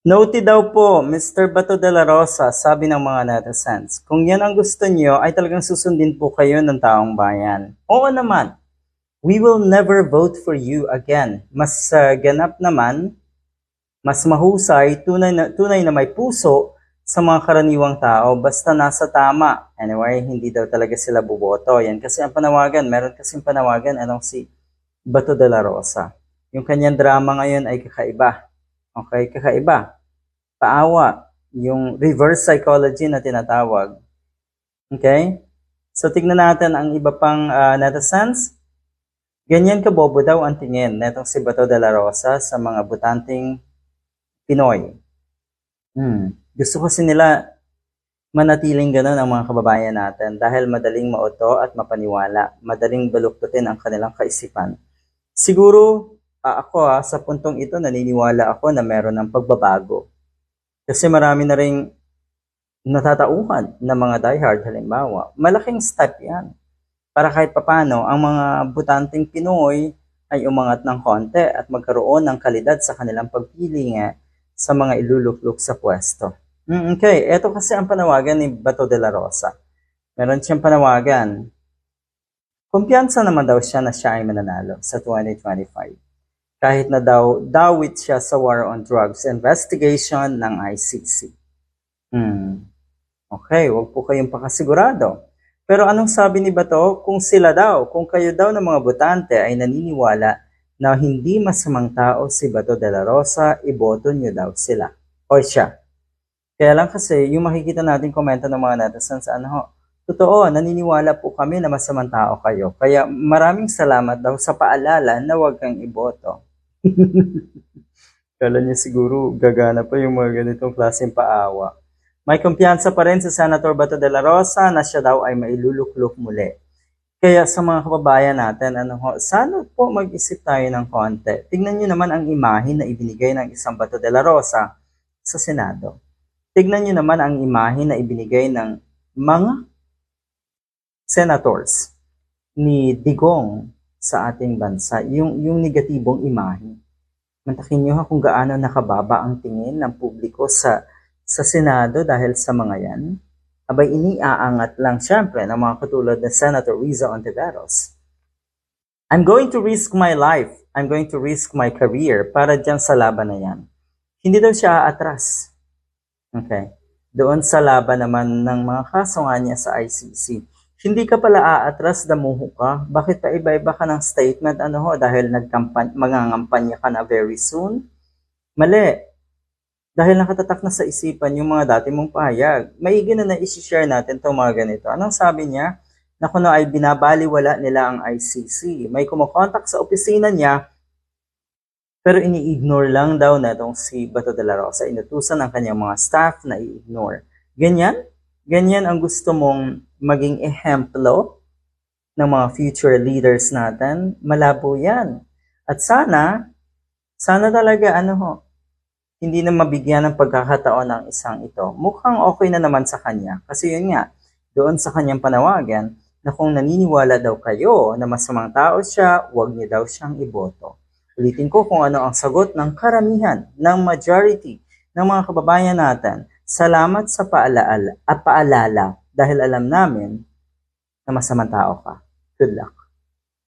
Noted daw po, Mr. Bato de la Rosa, sabi ng mga netizens, kung yan ang gusto niyo ay talagang susundin po kayo ng taong bayan. Oo naman, we will never vote for you again. Mas ah, ganap naman, mas mahusay, tunay na, tunay na may puso sa mga karaniwang tao basta nasa tama. Anyway, hindi daw talaga sila buboto. Yan kasi ang panawagan, meron kasing panawagan, anong si Bato de la Rosa. Yung kanyang drama ngayon ay kakaiba. Okay, kakaiba. Paawa. Yung reverse psychology na tinatawag. Okay? So, tignan natin ang iba pang ah, netizens. Ganyan kabobo daw ang tingin netong si Bato de la Rosa sa mga butanteng Pinoy. Hmm. Gusto kasi nila manatiling ganun ang mga kababayan natin dahil madaling mauto at mapaniwala, madaling baluktutin ang kanilang kaisipan. Siguro, ah, ako ah, sa puntong ito, naniniwala ako na meron ng pagbabago. Kasi marami na rin natatauhan ng mga diehard halimbawa. Malaking step yan. Para kahit papano, ang mga butanteng Pinoy ay umangat ng konti at magkaroon ng kalidad sa kanilang pagpili nga sa mga iluluklok sa pwesto. Mm, okay, ito kasi ang panawagan ni Bato de la Rosa. Meron siyang panawagan. Kumpiyansa naman daw siya na siya ay mananalo sa 2025 kahit na daw dawit siya sa war on drugs investigation ng ICC. Hmm. Okay, wag po kayong pakasigurado. Pero anong sabi ni Bato? Kung sila daw, kung kayo daw ng mga butante ay naniniwala na hindi masamang tao si Bato de la Rosa, iboto niyo daw sila. O siya. Kaya lang kasi, yung makikita natin komento ng mga netizens, ano ho, totoo, naniniwala po kami na masamang tao kayo. Kaya maraming salamat daw sa paalala na huwag kang iboto. Kala niya siguro gagana pa yung mga ganitong klaseng paawa. May kumpiyansa pa rin sa Senator Bato de la Rosa na siya daw ay mailuluklok muli. Kaya sa mga kababayan natin, ano ho, sana po mag-isip tayo ng konti. Tignan niyo naman ang imahe na ibinigay ng isang Bato de la Rosa sa Senado. Tignan niyo naman ang imahe na ibinigay ng mga senators ni Digong sa ating bansa, yung, yung negatibong imahe. Mantakin nyo ha kung gaano nakababa ang tingin ng publiko sa, sa Senado dahil sa mga yan. Abay iniaangat lang syempre ng mga katulad na Senator Riza Ontiveros. I'm going to risk my life. I'm going to risk my career para dyan sa laban na yan. Hindi daw siya aatras. Okay. Doon sa laban naman ng mga kaso nga niya sa ICC. Hindi ka pala aatras, damuho ka. Bakit pa iba-iba ka ng statement? Ano ho, dahil nagkampan mangangampanya ka na very soon? Mali. Dahil nakatatak na sa isipan yung mga dati mong pahayag. Maigi na na-share natin itong mga ganito. Anong sabi niya? Na kuno ay binabaliwala nila ang ICC. May kumukontak sa opisina niya, pero ini-ignore lang daw na itong si Bato de la Rosa. Inutusan ng kanyang mga staff na i-ignore. Ganyan? Ganyan ang gusto mong maging ehemplo ng mga future leaders natin, malabo yan. At sana, sana talaga ano ho, hindi na mabigyan ng pagkakataon ng isang ito. Mukhang okay na naman sa kanya. Kasi yun nga, doon sa kanyang panawagan, na kung naniniwala daw kayo na masamang tao siya, huwag niyo daw siyang iboto. Ulitin ko kung ano ang sagot ng karamihan, ng majority ng mga kababayan natin. Salamat sa paalala at paalala dahil alam namin na masamang tao ka. Good luck.